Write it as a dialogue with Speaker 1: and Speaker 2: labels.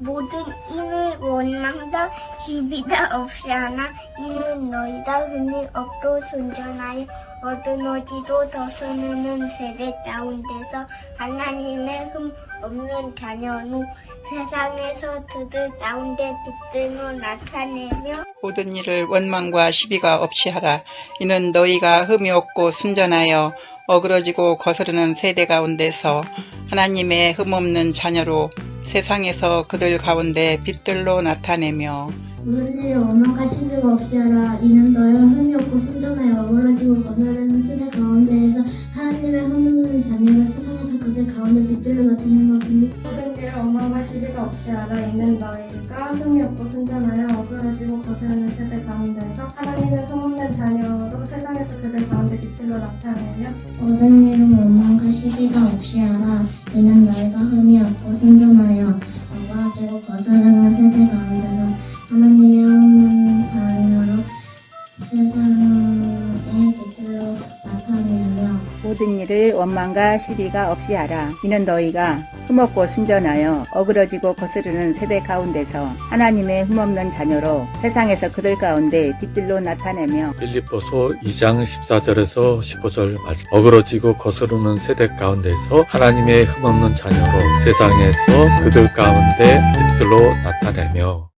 Speaker 1: 모든 이는 원망다 시비다 없이 하나 이는 너희가 흔히 업로 순전하여 얻어놓지도 더서는 세대 가운데서 하나님의 흠 없는 자녀로 세상에서 그들 가운데 빛들로 나타내며
Speaker 2: 모든 일을 원망과 시비가 없이 하라. 이는 너희가 흠이 없고 순전하여 어그러지고 거스르는 세대 가운데서 하나님의 흠없는 자녀로 세상에서 그들 가운데 빛들로 나타내며
Speaker 3: 모든 일에 원망과 시비가 없이 하라. 이는 너희가 흠이 없고 순전하여 어그러지고 거스르는 세대 가운데에서 하나님의 흠 없는 자녀로 세상에서 그들 가운데 빛들로 나타내며 빛
Speaker 4: 모든 일을 원망과 시비가 없이 알아 있는 너희가 흠이 없고 순전하여 어그러지고 거스르는 세대 가운데서 하나님의 흠없는 자녀로 세상에서 그들 가운데 빛들로 나타내며
Speaker 3: 모든 일은 원망과 시비가 없이 하라. 이는 너희가 흠이 어그러지고 거스르는 세대 가운데서 하나님의 흠없는 자녀로 나타내며
Speaker 5: 모든 일을 원망과 시비가 없이 하라. 이는 너희가 흠없고 순전하여 어그러지고 거스르는 세대 가운데서 하나님의 흠없는 자녀로 세상에서 그들 가운데 빛들로 나타내며
Speaker 6: 빌립보서 2장 14절에서 15절 말씀 어그러지고 거스르는 세대 가운데서 하나님의 흠없는 자녀로 세상에서 그들 가운데 빛들로 나타내며